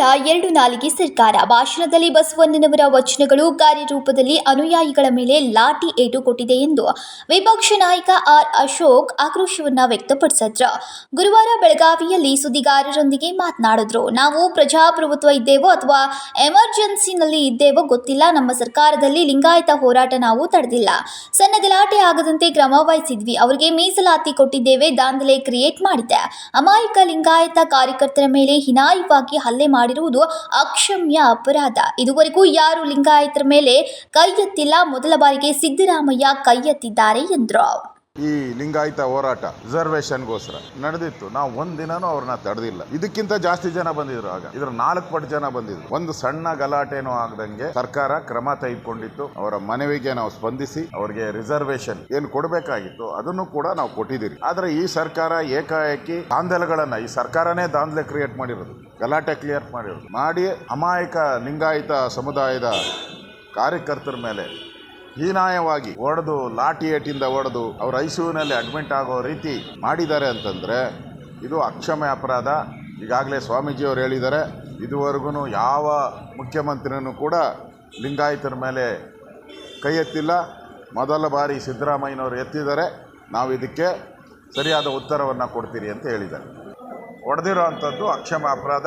ಎರಡು ನಾಲಿಗೆ ಸರ್ಕಾರ. ಭಾಷಣದಲ್ಲಿ ಬಸವಣ್ಣನವರ ವಚನಗಳು ಕಾರ್ಯರೂಪದಲ್ಲಿ ಅನುಯಾಯಿಗಳ ಮೇಲೆ ಲಾಠಿ ಏಟು ಕೊಟ್ಟಿದೆ ಎಂದು ವಿಪಕ್ಷ ನಾಯಕ ಆರ್ ಅಶೋಕ್ ಆಕ್ರೋಶವನ್ನ ವ್ಯಕ್ತಪಡಿಸಿದ್ರು. ಗುರುವಾರ ಬೆಳಗಾವಿಯಲ್ಲಿ ಸುದ್ದಿಗಾರರೊಂದಿಗೆ ಮಾತನಾಡಿದ್ರು. ನಾವು ಪ್ರಜಾಪ್ರಭುತ್ವ ಇದ್ದೇವೋ ಅಥವಾ ಎಮರ್ಜೆನ್ಸಿನಲ್ಲಿ ಇದ್ದೇವೋ ಗೊತ್ತಿಲ್ಲ. ನಮ್ಮ ಸರ್ಕಾರದಲ್ಲಿ ಲಿಂಗಾಯತ ಹೋರಾಟ ನಾವು ತಡೆದಿಲ್ಲ. ಸಣ್ಣ ಗಲಾಟೆ ಆಗದಂತೆ ಕ್ರಮ ವಹಿಸಿದ್ವಿ. ಅವರಿಗೆ ಮೀಸಲಾತಿ ಕೊಟ್ಟಿದ್ದೇವೆ. ದಾಂಧಲೆ ಕ್ರಿಯೇಟ್ ಮಾಡಿದೆ ಅಮಾಯಕ ಲಿಂಗಾಯತ ಕಾರ್ಯಕರ್ತರ ಮೇಲೆ ಹೀನಾಯವಾಗಿ ಹಲ್ಲೆ ಮಾಡಿರುವುದು ಅಕ್ಷಮ್ಯ ಅಪರಾಧ. ಇದುವರೆಗೂ ಯಾರು ಲಿಂಗಾಯತರ ಮೇಲೆ ಕೈ ಎತ್ತಿಲ್ಲ ಮೊದಲ ಬಾರಿಗೆ ಸಿದ್ದರಾಮಯ್ಯ ಕೈ ಎತ್ತಿದ್ದಾರೆ ಎಂದರು. ಈ ಲಿಂಗಾಯತ ಹೋರಾಟ ರಿಸರ್ವೇಶನ್ಗೋಸ್ಕರ ನಡೆದಿತ್ತು. ನಾವು ಒಂದಿನನೂ ಅವ್ರನ್ನ ತಡೆದಿಲ್ಲ. ಇದಕ್ಕಿಂತ ಜಾಸ್ತಿ ಜನ ಬಂದಿದ್ರು ಆಗ. ಇದ್ರ ನಾಲ್ಕು ಪಟ್ಟು ಜನ ಬಂದಿದ್ರು. ಒಂದು ಸಣ್ಣ ಗಲಾಟೆನೂ ಆಗದಂಗೆ ಸರ್ಕಾರ ಕ್ರಮ ತೆಗೆದುಕೊಂಡಿತ್ತು. ಅವರ ಮನವಿಗೆ ನಾವು ಸ್ಪಂದಿಸಿ ಅವರಿಗೆ ರಿಸರ್ವೇಶನ್ ಏನು ಕೊಡಬೇಕಾಗಿತ್ತು ಅದನ್ನು ಕೂಡ ನಾವು ಕೊಟ್ಟಿದ್ದೀರಿ. ಆದ್ರೆ ಈ ಸರ್ಕಾರ ಏಕಾಏಕಿ ದಾಂಧಲೆಗಳನ್ನ, ಈ ಸರ್ಕಾರನೇ ದಾಂಧಲೆ ಕ್ರಿಯೇಟ್ ಮಾಡಿರೋದು. ಗಲಾಟೆ ಕ್ಲಿಯರ್ ಮಾಡಿರೋದು. ಮಾಡಿ ಅಮಾಯಕ ಲಿಂಗಾಯತ ಸಮುದಾಯದ ಕಾರ್ಯಕರ್ತರ ಮೇಲೆ ಹೀನಾಯವಾಗಿ ಹೊಡೆದು ಲಾಠಿ ಏಟಿಂದ ಹೊಡೆದು ಅವ್ರ ಐಸಿಯುನಲ್ಲಿ ಅಡ್ಮಿಟ್ ಆಗೋ ರೀತಿ ಮಾಡಿದ್ದಾರೆ ಅಂತಂದರೆ ಇದು ಅಕ್ಷಮ್ಯ ಅಪರಾಧ. ಈಗಾಗಲೇ ಸ್ವಾಮೀಜಿಯವರು ಹೇಳಿದ್ದಾರೆ, ಇದುವರೆಗೂ ಯಾವ ಮುಖ್ಯಮಂತ್ರಿನೂ ಕೂಡ ಲಿಂಗಾಯತರ ಮೇಲೆ ಕೈ ಎತ್ತಿಲ್ಲ. ಮೊದಲ ಬಾರಿ ಸಿದ್ದರಾಮಯ್ಯನವರು ಎತ್ತಿದ್ದಾರೆ. ನಾವು ಇದಕ್ಕೆ ಸರಿಯಾದ ಉತ್ತರವನ್ನು ಕೊಡ್ತೀರಿ ಅಂತ ಹೇಳಿದ್ದಾರೆ. ಹೊಡೆದಿರೋ ಅಂಥದ್ದು ಅಕ್ಷಮ ಅಪರಾಧ.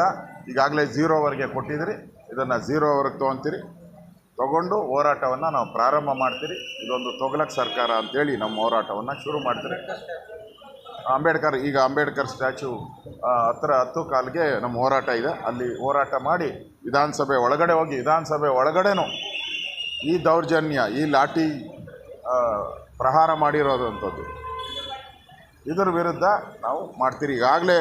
ಈಗಾಗಲೇ ಝೀರೋವರೆಗೆ ಕೊಟ್ಟಿದ್ದೀರಿ. ಇದನ್ನು ಝೀರೋವರೆಗೆ ತೊಗೊತೀರಿ. ತಗೊಂಡು ಹೋರಾಟವನ್ನು ನಾವು ಪ್ರಾರಂಭ ಮಾಡ್ತೀರಿ. ಇದೊಂದು ತೊಗಲಕ್ ಸರ್ಕಾರ ಅಂತೇಳಿ ನಮ್ಮ ಹೋರಾಟವನ್ನು ಶುರು ಮಾಡ್ತೀರಿ. ಅಂಬೇಡ್ಕರ್, ಈಗ ಅಂಬೇಡ್ಕರ್ ಸ್ಟ್ಯಾಚು ಹತ್ರ ಹತ್ತು ಕಾಲಿಗೆ ನಮ್ಮ ಹೋರಾಟ ಇದೆ. ಅಲ್ಲಿ ಹೋರಾಟ ಮಾಡಿ ವಿಧಾನಸಭೆ ಒಳಗಡೆ ಹೋಗಿ, ವಿಧಾನಸಭೆ ಒಳಗಡೆನೂ ಈ ದೌರ್ಜನ್ಯ, ಈ ಲಾಠಿ ಪ್ರಹಾರ ಮಾಡಿರೋದಂಥದ್ದು. ಇದರ ವಿರುದ್ಧ ನಾವು ಮಾಡ್ತೀರಿ. ಈಗಾಗಲೇ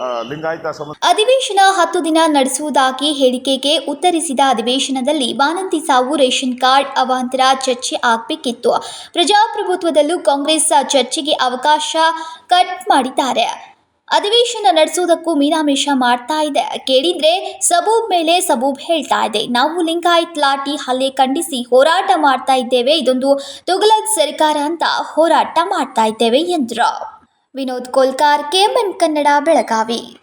ಲಿಂಗಾಯತ ಅಧಿವೇಶನ ಹತ್ತು ದಿನ ನಡೆಸುವುದಾಗಿ ಹೇಳಿಕೆಗೆ ಉತ್ತರಿಸಿದ ಅಧಿವೇಶನದಲ್ಲಿ ಬಾಣಂತಿ ಸಾವು ರೇಷನ್ ಕಾರ್ಡ್ ಅವಾಂತರ ಚರ್ಚೆ ಆಗಬೇಕಿತ್ತು. ಪ್ರಜಾಪ್ರಭುತ್ವದಲ್ಲೂ ಕಾಂಗ್ರೆಸ್ ಚರ್ಚೆಗೆ ಅವಕಾಶ ಕಟ್ ಮಾಡಿದ್ದಾರೆ. ಅಧಿವೇಶನ ನಡೆಸುವುದಕ್ಕೂ ಮೀನಾಮೇಷ ಮಾಡ್ತಾ ಇದೆ. ಕೇಳಿದ್ರೆ ಸಬೂಬ್ ಮೇಲೆ ಸಬೂಬ್ ಹೇಳ್ತಾ ಇದೆ. ನಾವು ಲಿಂಗಾಯತ್ ಲಾಠಿ ಹಲ್ಲೆ ಖಂಡಿಸಿ ಹೋರಾಟ ಮಾಡ್ತಾ ಇದ್ದೇವೆ. ಇದೊಂದು ತುಗಲಕ್ ಸರ್ಕಾರ ಅಂತ ಹೋರಾಟ ಮಾಡ್ತಾ ಇದ್ದೇವೆ ಎಂದರು. ವಿನೋದ್ ಕೋಲ್ಕಾರ್ ಕೆಎಂಎನ್ ಕನ್ನಡ ಬೆಳಗಾವಿ.